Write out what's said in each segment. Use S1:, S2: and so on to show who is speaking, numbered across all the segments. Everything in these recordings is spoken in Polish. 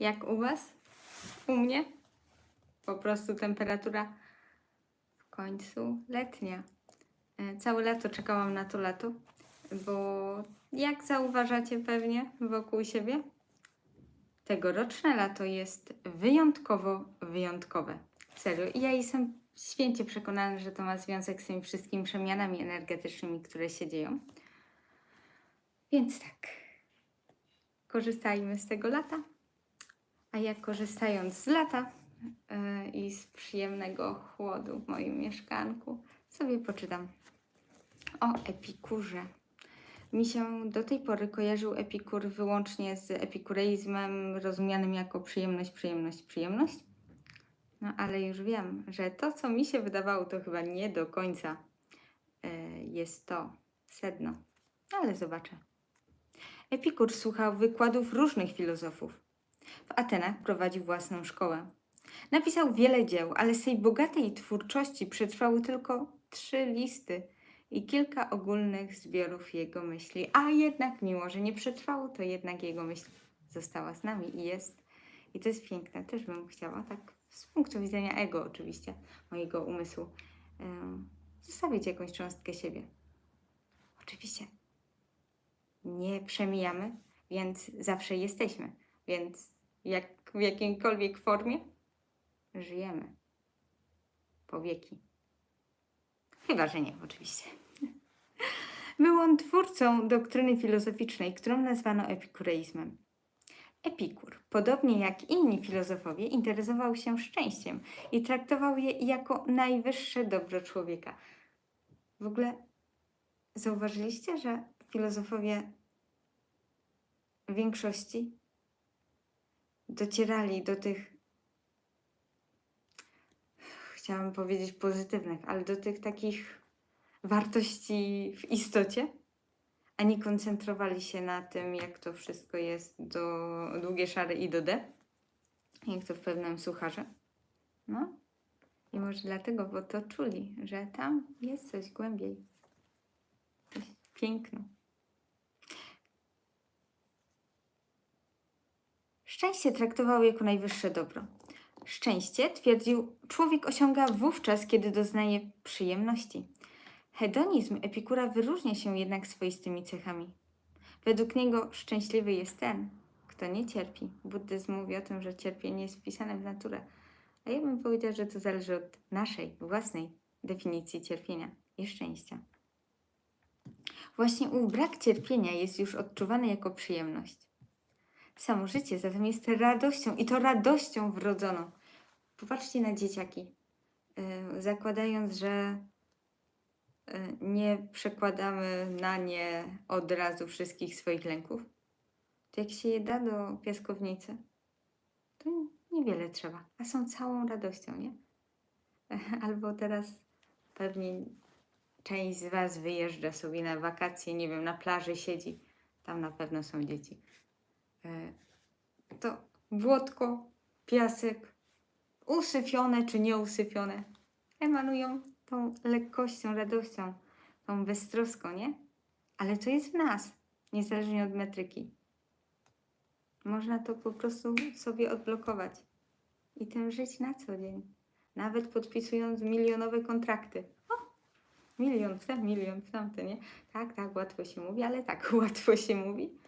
S1: Jak u Was? U mnie? Po prostu temperatura w końcu letnia. E, Całe lato czekałam na to lato, bo jak zauważacie pewnie wokół siebie, tegoroczne lato jest wyjątkowo wyjątkowe. Serio. Ja jestem święcie przekonana, że to ma związek z tymi wszystkimi przemianami energetycznymi, które się dzieją. Więc tak, korzystajmy z tego lata. A ja korzystając z lata yy, i z przyjemnego chłodu w moim mieszkanku, sobie poczytam o Epikurze. Mi się do tej pory kojarzył Epikur wyłącznie z epikureizmem rozumianym jako przyjemność, przyjemność, przyjemność. No ale już wiem, że to, co mi się wydawało, to chyba nie do końca yy, jest to sedno. Ale zobaczę. Epikur słuchał wykładów różnych filozofów. W Atenach prowadził własną szkołę. Napisał wiele dzieł, ale z tej bogatej twórczości przetrwały tylko trzy listy i kilka ogólnych zbiorów jego myśli. A jednak, mimo że nie przetrwało, to jednak jego myśl została z nami i jest. I to jest piękne. Też bym chciała, tak z punktu widzenia ego oczywiście, mojego umysłu, em, zostawić jakąś cząstkę siebie. Oczywiście nie przemijamy, więc zawsze jesteśmy. Więc jak w jakiejkolwiek formie żyjemy po wieki. Chyba, że nie, oczywiście. Był on twórcą doktryny filozoficznej, którą nazwano epikureizmem. Epikur, podobnie jak inni filozofowie, interesował się szczęściem i traktował je jako najwyższe dobro człowieka. W ogóle zauważyliście, że filozofowie w większości docierali do tych, chciałam powiedzieć pozytywnych, ale do tych takich wartości w istocie, a nie koncentrowali się na tym, jak to wszystko jest do długie szary i do D, jak to w pewnym sucharze. No i może dlatego, bo to czuli, że tam jest coś głębiej, coś piękno. Szczęście traktował jako najwyższe dobro. Szczęście, twierdził, człowiek osiąga wówczas, kiedy doznaje przyjemności. Hedonizm Epikura wyróżnia się jednak swoistymi cechami. Według niego szczęśliwy jest ten, kto nie cierpi. Buddyzm mówi o tym, że cierpienie jest wpisane w naturę. A ja bym powiedziała, że to zależy od naszej własnej definicji cierpienia i szczęścia. Właśnie ów brak cierpienia jest już odczuwany jako przyjemność. Samo życie zatem jest radością i to radością wrodzoną. Popatrzcie na dzieciaki. Yy, zakładając, że yy, nie przekładamy na nie od razu wszystkich swoich lęków, to jak się je da do piaskownicy, to niewiele trzeba, a są całą radością, nie? Albo teraz pewnie część z Was wyjeżdża sobie na wakacje, nie wiem, na plaży siedzi, tam na pewno są dzieci e, to błotko, piasek, usyfione czy nieusyfione, emanują tą lekkością, radością, tą beztroską, nie? Ale to jest w nas, niezależnie od metryki. Można to po prostu sobie odblokować i tym żyć na co dzień. Nawet podpisując milionowe kontrakty. O, milion w ten, milion w tamten, nie? Tak, tak, łatwo się mówi, ale tak, łatwo się mówi.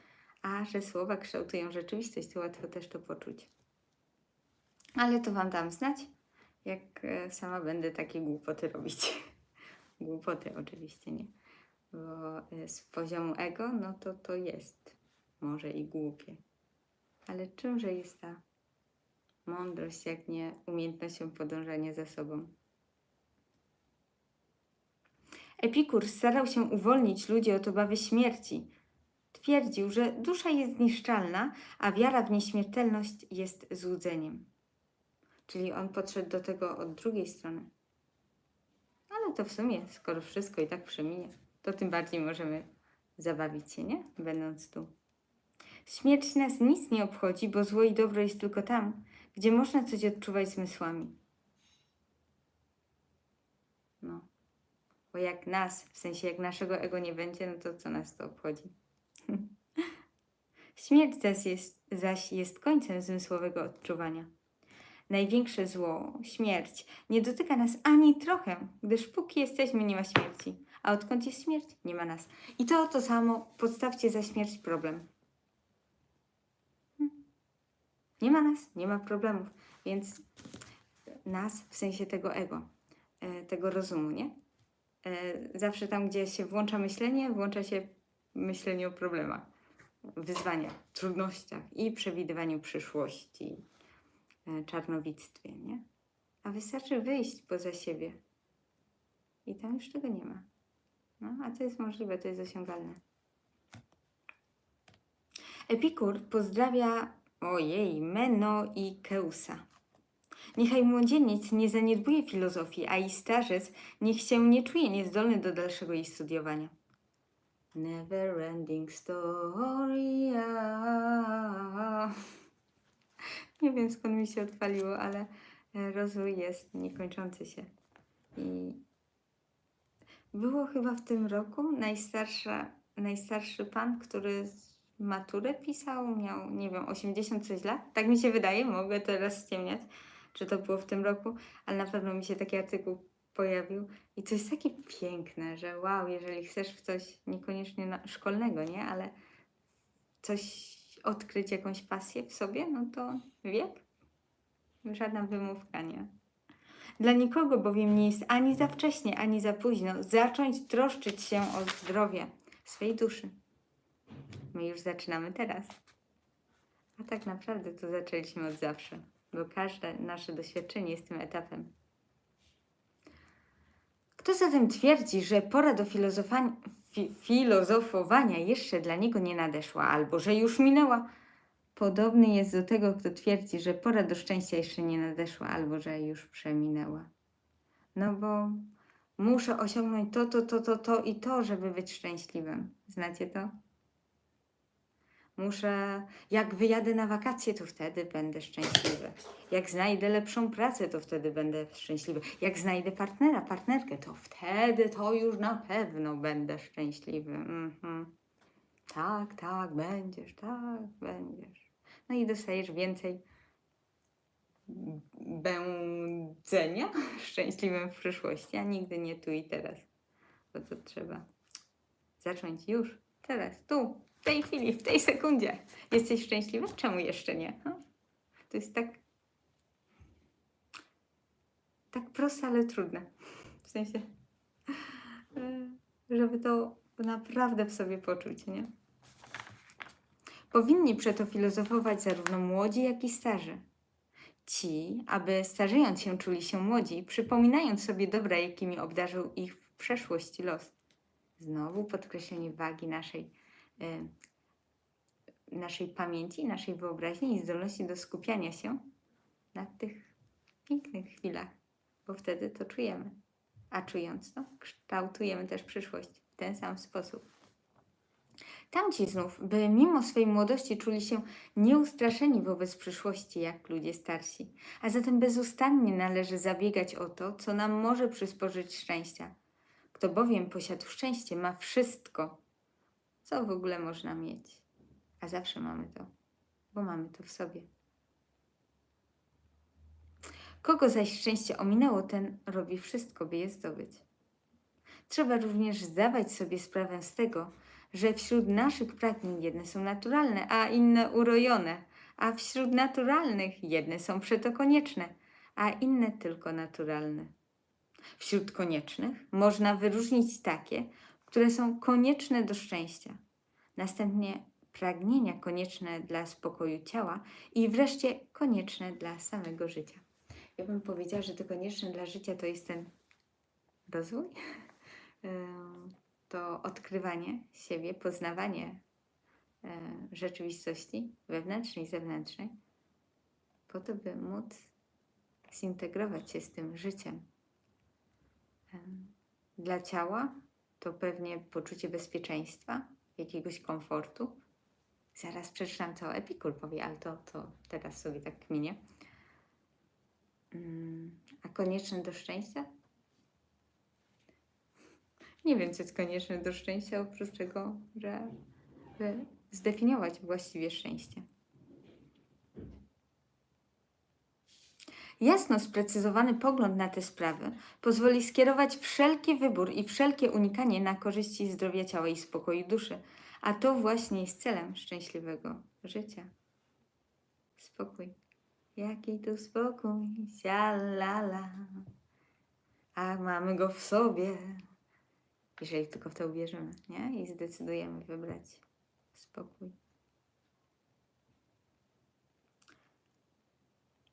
S1: A że słowa kształtują rzeczywistość, to łatwo też to poczuć. Ale to Wam dam znać, jak e, sama będę takie głupoty robić. głupoty oczywiście, nie? Bo e, z poziomu ego, no to to jest może i głupie. Ale czymże jest ta mądrość, jak nie umiejętnością podążania za sobą? Epikur starał się uwolnić ludzi od obawy śmierci. Twierdził, że dusza jest zniszczalna, a wiara w nieśmiertelność jest złudzeniem. Czyli on podszedł do tego od drugiej strony. Ale to w sumie, skoro wszystko i tak przeminie, to tym bardziej możemy zabawić się, nie? Będąc tu. Śmierć nas nic nie obchodzi, bo zło i dobro jest tylko tam, gdzie można coś odczuwać zmysłami. No. Bo jak nas, w sensie jak naszego ego nie będzie, no to co nas to obchodzi? Śmierć zaś jest, zaś jest końcem zmysłowego odczuwania. Największe zło, śmierć, nie dotyka nas ani trochę, gdyż póki jesteśmy, nie ma śmierci. A odkąd jest śmierć, nie ma nas. I to to samo, podstawcie za śmierć problem. Hmm. Nie ma nas, nie ma problemów, więc nas w sensie tego ego, e, tego rozumu, nie? E, Zawsze tam, gdzie się włącza myślenie, włącza się myślenie o problemach, wyzwaniach, trudnościach i przewidywaniu przyszłości, e, czarnowictwie, nie? A wystarczy wyjść poza siebie i tam już tego nie ma. No, a to jest możliwe, to jest osiągalne. Epikur pozdrawia, ojej, Meno i Keusa. Niechaj młodzieniec nie zaniedbuje filozofii, a i starzec niech się nie czuje niezdolny do dalszego jej studiowania. Never ending story. ah. Nie wiem skąd mi się odpaliło, ale e, rozwój jest niekończący się. I było chyba w tym roku najstarsza, najstarszy pan, który maturę pisał, miał, nie wiem, 80 coś lat. Tak mi się wydaje, mogę teraz ściemniać, czy to było w tym roku, ale na pewno mi się taki artykuł pojawił. I to jest takie piękne, że wow, jeżeli chcesz w coś niekoniecznie na, szkolnego, nie, ale coś odkryć, jakąś pasję w sobie, no to wiek. Żadna wymówka, nie? Dla nikogo bowiem nie jest ani za wcześnie, ani za późno zacząć troszczyć się o zdrowie swej duszy. My już zaczynamy teraz. A tak naprawdę to zaczęliśmy od zawsze, bo każde nasze doświadczenie jest tym etapem. Kto zatem twierdzi, że pora do fi- filozofowania jeszcze dla niego nie nadeszła, albo że już minęła, podobny jest do tego, kto twierdzi, że pora do szczęścia jeszcze nie nadeszła, albo że już przeminęła. No bo muszę osiągnąć to, to, to, to, to i to, żeby być szczęśliwym. Znacie to? Muszę, jak wyjadę na wakacje, to wtedy będę szczęśliwy. Jak znajdę lepszą pracę, to wtedy będę szczęśliwy. Jak znajdę partnera, partnerkę, to wtedy to już na pewno będę szczęśliwy. Mhm. Tak, tak, będziesz, tak, będziesz. No i dostajesz więcej będzenia szczęśliwym w przyszłości, a nigdy nie tu i teraz. Bo to trzeba zacząć już, teraz, tu, tej chwili, w tej sekundzie. Jesteś szczęśliwa? Czemu jeszcze nie? To jest tak tak proste, ale trudne. W sensie, e, żeby to naprawdę w sobie poczuć, nie? Powinni przeto filozofować zarówno młodzi, jak i starzy. Ci, aby starzejąc się czuli się młodzi, przypominając sobie dobra, jakimi obdarzył ich w przeszłości los. Znowu podkreślenie wagi naszej, naszej pamięci, naszej wyobraźni i zdolności do skupiania się na tych pięknych chwilach, bo wtedy to czujemy. A czując to, kształtujemy też przyszłość w ten sam sposób. Tamci znów, by mimo swej młodości czuli się nieustraszeni wobec przyszłości, jak ludzie starsi. A zatem bezustannie należy zabiegać o to, co nam może przysporzyć szczęścia. Kto bowiem posiadł szczęście, ma wszystko, co w ogóle można mieć. A zawsze mamy to, bo mamy to w sobie. Kogo zaś szczęście ominęło, ten robi wszystko, by je zdobyć. Trzeba również zdawać sobie sprawę z tego, że wśród naszych pragnień jedne są naturalne, a inne urojone, a wśród naturalnych jedne są przeto konieczne, a inne tylko naturalne. Wśród koniecznych można wyróżnić takie, które są konieczne do szczęścia, następnie pragnienia konieczne dla spokoju ciała i wreszcie konieczne dla samego życia. Ja bym powiedziała, że to konieczne dla życia to jest ten rozwój, to odkrywanie siebie, poznawanie rzeczywistości wewnętrznej zewnętrznej, po to, by móc zintegrować się z tym życiem. Em, Dla ciała to pewnie poczucie bezpieczeństwa, jakiegoś komfortu. Zaraz przeczytam, co Epikur powie, ale to, to teraz sobie tak minie. Mm, A konieczne do szczęścia? Nie wiem, co jest konieczne do szczęścia, oprócz tego, że by zdefiniować właściwie szczęście. Jasno sprecyzowany pogląd na te sprawy pozwoli skierować wszelki wybór i wszelkie unikanie na korzyści zdrowia ciała i spokoju duszy, a to właśnie jest celem szczęśliwego życia. Spokój. Jaki tu spokój, sialala. A mamy go w sobie. Jeżeli tylko w to uwierzymy, nie? I zdecydujemy wybrać spokój.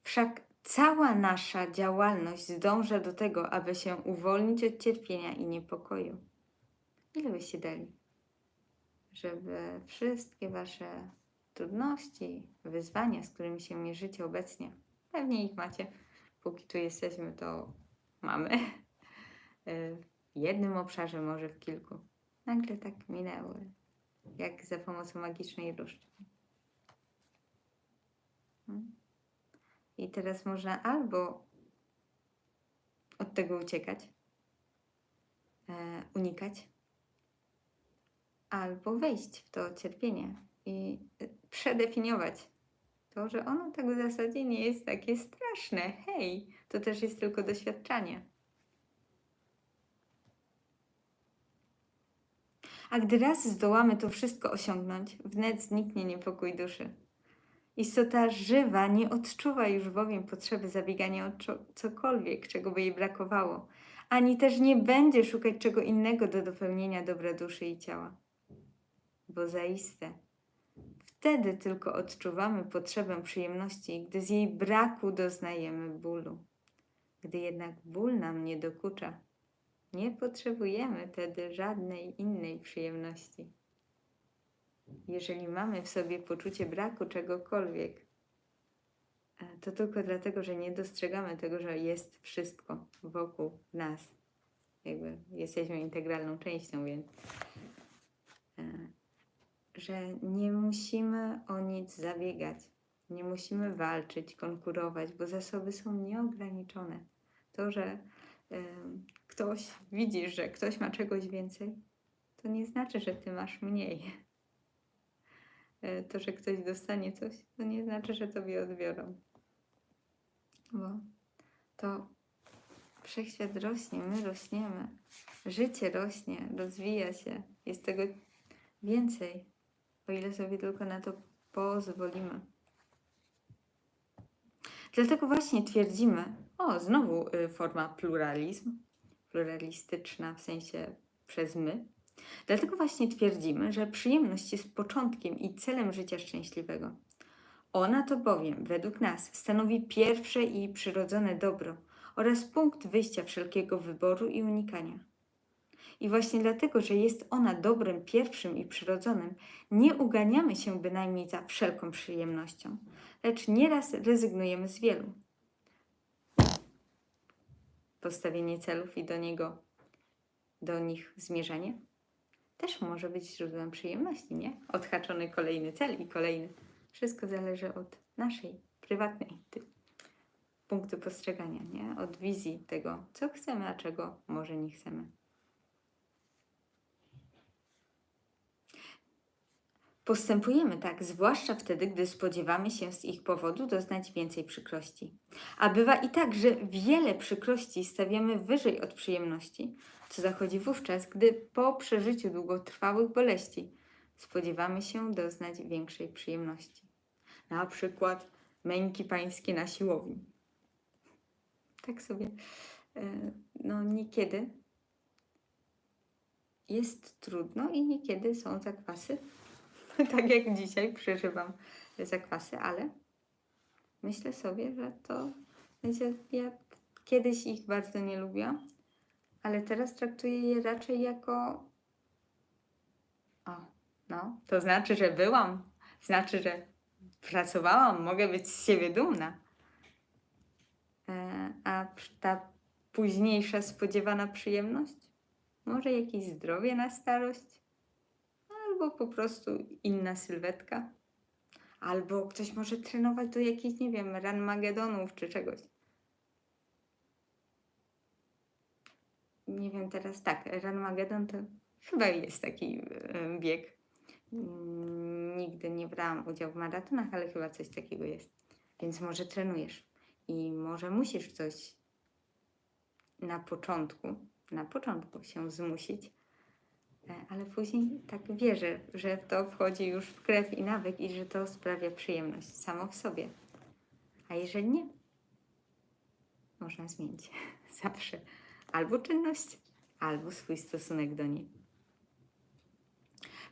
S1: Wszak cała nasza działalność zdąża do tego, aby się uwolnić od cierpienia i niepokoju. Ile byście dali, żeby wszystkie wasze trudności, wyzwania, z którymi się mierzycie obecnie, pewnie ich macie, póki tu jesteśmy, to mamy. W jednym obszarze, może w kilku. Nagle tak minęły, jak za pomocą magicznej różdżki. I teraz można albo od tego uciekać, e, unikać, albo wejść w to cierpienie i e, przedefiniować to, że ono tak w zasadzie nie jest takie straszne. Hej, to też jest tylko doświadczanie. A gdy raz zdołamy to wszystko osiągnąć, wnet zniknie niepokój duszy. Istota żywa nie odczuwa już bowiem potrzeby zabiegania o cokolwiek, czego by jej brakowało, ani też nie będzie szukać czego innego do dopełnienia dobra duszy i ciała. Bo zaiste, wtedy tylko odczuwamy potrzebę przyjemności, gdy z jej braku doznajemy bólu. Gdy jednak ból nam nie dokucza, nie potrzebujemy wtedy żadnej innej przyjemności jeżeli mamy w sobie poczucie braku czegokolwiek, e, to tylko dlatego, że nie dostrzegamy tego, że jest wszystko wokół nas. Jakby jesteśmy integralną częścią, więc e, że nie musimy o nic zabiegać, nie musimy walczyć, konkurować, bo zasoby są nieograniczone. To, że e, ktoś widzisz, że ktoś ma czegoś więcej, to nie znaczy, że ty masz mniej. E, to, że ktoś dostanie coś, to nie znaczy, że tobie odbiorą. Bo to wszechświat rośnie, my rośniemy, życie rośnie, rozwija się, jest tego więcej, o ile sobie tylko na to pozwolimy. Dlatego właśnie twierdzimy, o, znowu y, forma pluralizm, pluralistyczna w sensie przez my, Dlatego właśnie twierdzimy, że przyjemność jest początkiem i celem życia szczęśliwego. Ona to bowiem, według nas, stanowi pierwsze i przyrodzone dobro oraz punkt wyjścia wszelkiego wyboru i unikania. I właśnie dlatego, że jest ona dobrem pierwszym i przyrodzonym, nie uganiamy się bynajmniej za wszelką przyjemnością, lecz nieraz rezygnujemy z wielu. Postawienie celów i do niego, do nich zmierzenie też może być źródłem przyjemności, nie? Odhaczony kolejny cel i kolejny. Wszystko zależy od naszej prywatnej punktu postrzegania, nie? Od wizji tego, co chcemy, a czego może nie chcemy. Postępujemy tak, zwłaszcza wtedy, gdy spodziewamy się z ich powodu doznać więcej przykrości. A bywa i tak, że wiele przykrości stawiamy wyżej od przyjemności, co zachodzi wówczas, gdy po przeżyciu długotrwałych boleści spodziewamy się doznać większej przyjemności. Na przykład męki pańskie na siłowni. Tak sobie, e, no niekiedy jest trudno i niekiedy są zakwasy. tak jak dzisiaj przeżywam zakwasy, ale myślę sobie, że to, wiecie, ja kiedyś ich bardzo nie lubiłam, ale teraz traktuję je raczej jako. O, no, to znaczy, że byłam, znaczy, że pracowałam, mogę być z siebie dumna. E, a ta późniejsza spodziewana przyjemność? Może jakieś zdrowie na starość? Albo po prostu inna sylwetka? Albo ktoś może trenować do jakichś, nie wiem, ran magedonów czy czegoś. nie wiem teraz, tak, Ranmagedon to chyba jest taki bieg. Mm, Nigdy nie brałam udziału w maratonach, ale chyba coś takiego jest. Więc może trenujesz i może musisz coś na początku, na początku się zmusić, e, ale później tak wierzę, że to wchodzi już w krew i nawyk i że to sprawia przyjemność samo w sobie. A jeżeli nie, można zmienić zawsze albo czynność, albo swój stosunek do niej.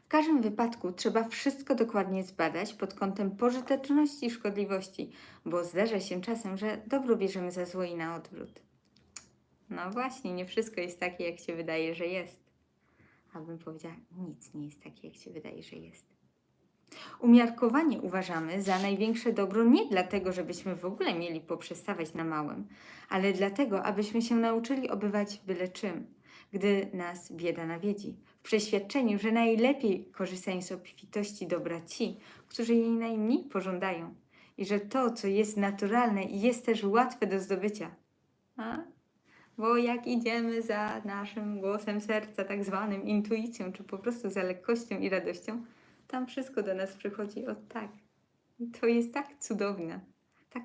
S1: W każdym wypadku trzeba wszystko dokładnie zbadać pod kątem pożyteczności i szkodliwości, bo zdarza się czasem, że dobro bierzemy za zło i na odwrót. No właśnie, nie wszystko jest takie, jak się wydaje, że jest. Abym powiedziała, nic nie jest takie, jak się wydaje, że jest. Umiarkowanie uważamy za największe dobro nie dlatego, żebyśmy w ogóle mieli poprzestawać na małym, ale dlatego, abyśmy się nauczyli obywać byle czym, gdy nas bieda nawiedzi. W przeświadczeniu, że najlepiej korzystają z obfitości dobra ci, którzy jej najmniej pożądają i że to, co jest naturalne, jest też łatwe do zdobycia. A? Bo jak idziemy za naszym głosem serca, tak zwanym intuicją, czy po prostu za lekkością i radością, tam wszystko do nas przychodzi od tak. To jest tak cudowne, tak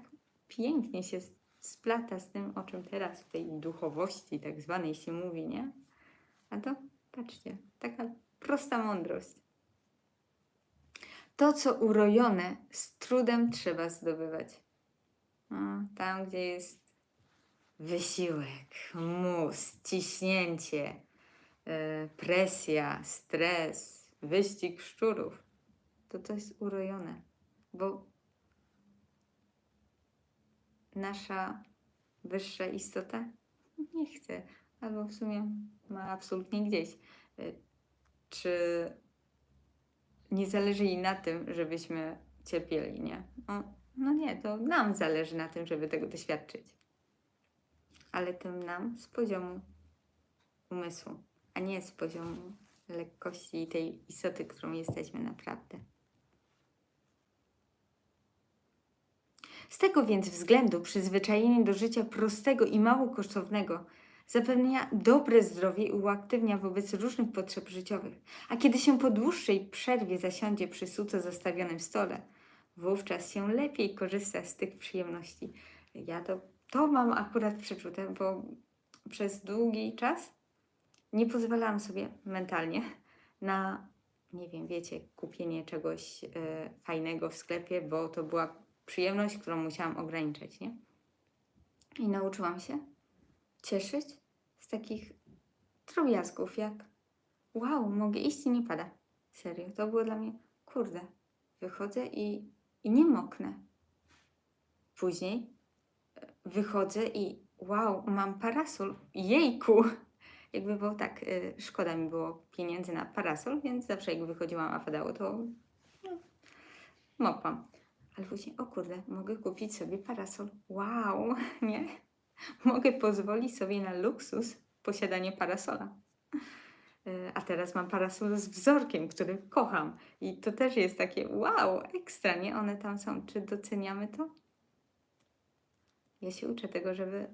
S1: pięknie się splata z tym, o czym teraz w tej duchowości tak zwanej się mówi, nie? A to, patrzcie, taka prosta mądrość. To, co urojone, z trudem trzeba zdobywać. No, tam, gdzie jest wysiłek, mus, ciśnięcie, e, presja, stres, wyścig szczurów, to to jest urojone, bo nasza wyższa istota nie chce, albo w sumie ma absolutnie gdzieś. Y, Czy nie zależy jej na tym, żebyśmy cierpieli, nie? No, no nie, to nam zależy na tym, żeby tego doświadczyć. Ale tym nam z poziomu umysłu, a nie z poziomu lekkości tej istoty, którą jesteśmy naprawdę. Z tego więc względu przyzwyczajenie do życia prostego i mało kosztownego zapewnia dobre zdrowie i uaktywnia wobec różnych potrzeb życiowych. A kiedy się po dłuższej przerwie zasiądzie przy suco zastawionym stole, wówczas się lepiej korzysta z tych przyjemności. Ja to, to mam akurat przeczute, bo przez długi czas nie pozwalałam sobie mentalnie na, nie wiem, wiecie, kupienie czegoś e, fajnego w sklepie, bo to była przyjemność, którą musiałam ograniczać, nie? I nauczyłam się cieszyć z takich drobiazgów, jak wow, mogę iść i nie pada. Serio, to było dla mnie, kurde, wychodzę i, i nie moknę. Później wychodzę i wow, mam parasol, jejku! Jakby było tak, y, szkoda mi było pieniędzy na parasol, więc zawsze jak wychodziłam, a padało, to no, mokłam. Ale później, o kurde, mogę kupić sobie parasol. Wow, nie? Mogę pozwolić sobie na luksus posiadanie parasola. Y, A teraz mam parasol z wzorkiem, który kocham. I to też jest takie wow, ekstra, nie? One tam są. Czy doceniamy to? Ja się uczę tego, żeby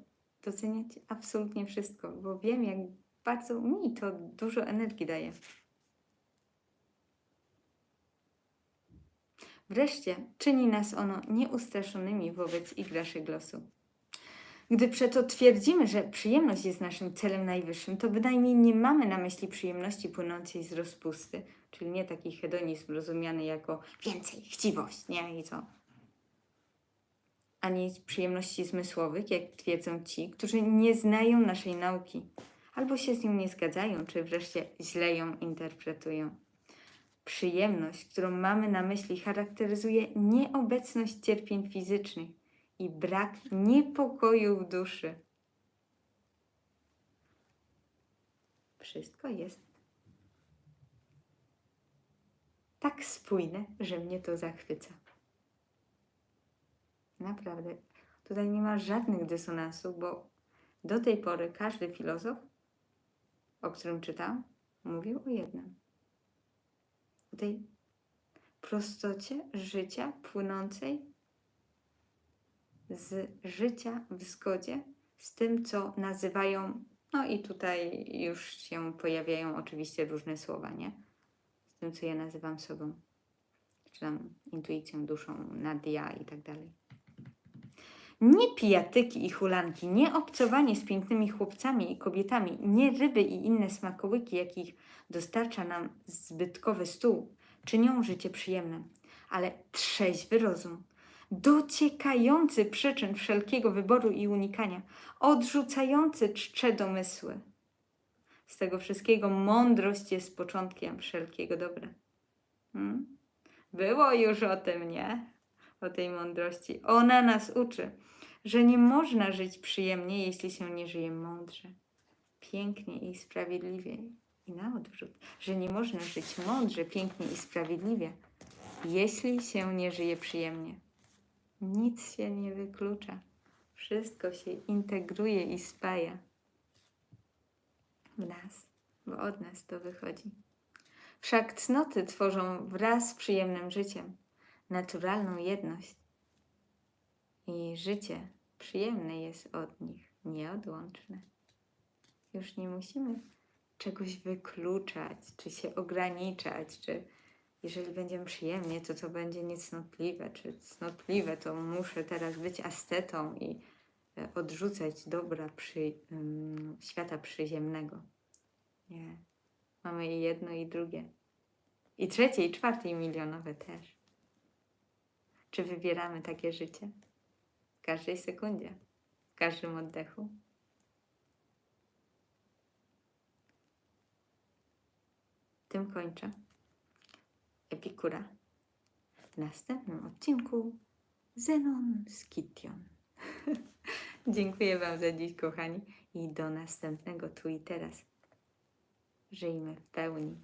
S1: doceniać absolutnie wszystko, bo wiem, jak bardzo mi to dużo energii daje. Wreszcie czyni nas ono nieustraszonymi wobec igraszek losu. Gdy przeto twierdzimy, że przyjemność jest naszym celem najwyższym, to bynajmniej nie mamy na myśli przyjemności płynącej z rozpusty, czyli nie taki hedonizm rozumiany jako więcej, chciwość, nie? I co? Ani przyjemności zmysłowych, jak twierdzą ci, którzy nie znają naszej nauki, albo się z nią nie zgadzają, czy wreszcie źle ją interpretują. Przyjemność, którą mamy na myśli, charakteryzuje nieobecność cierpień fizycznych i brak niepokoju w duszy. Wszystko jest tak spójne, że mnie to zachwyca. Naprawdę. Tutaj nie ma żadnych dysonansów, bo do tej pory każdy filozof, o którym czytam, mówił o jednym. O tej prostocie życia płynącej z życia w zgodzie z tym, co nazywają, no i tutaj już się pojawiają oczywiście różne słowa, nie? tym, co ja nazywam sobą, czy tam intuicją, duszą, nadia i tak dalej. Nie pijatyki i hulanki, nie obcowanie z pięknymi chłopcami i kobietami, nie ryby i inne smakołyki, jakich dostarcza nam zbytkowy stół, czynią życie przyjemnym, ale trzeźwy rozum, dociekający przyczyn wszelkiego wyboru i unikania, odrzucający czcze domysły. Z tego wszystkiego mądrość jest początkiem wszelkiego dobra. Hmm? Było już o tym, nie? O tej mądrości. Ona nas uczy, że nie można żyć przyjemnie, jeśli się nie żyje mądrze, pięknie i sprawiedliwie. I na odwrót, że nie można żyć mądrze, pięknie i sprawiedliwie, jeśli się nie żyje przyjemnie. Nic się nie wyklucza. Wszystko się integruje i spaja w nas, bo od nas to wychodzi. Wszak cnoty tworzą wraz z przyjemnym życiem naturalną jedność. I życie przyjemne jest od nich, nieodłączne. Już nie musimy czegoś wykluczać, czy się ograniczać, czy jeżeli będziemy przyjemnie, to to będzie niecnotliwe, czy cnotliwe, to muszę teraz być astetą i e, odrzucać dobra przy, ym, świata przyziemnego. Nie. Mamy i jedno, i drugie. I trzecie, i czwarte, i milionowe też. Czy wybieramy takie życie? W każdej sekundzie, w każdym oddechu. Tym kończę. Epikura. W następnym odcinku Zenon Skition. Dziękuję Wam za dziś, kochani, i do następnego tu i teraz. Żyjmy w pełni.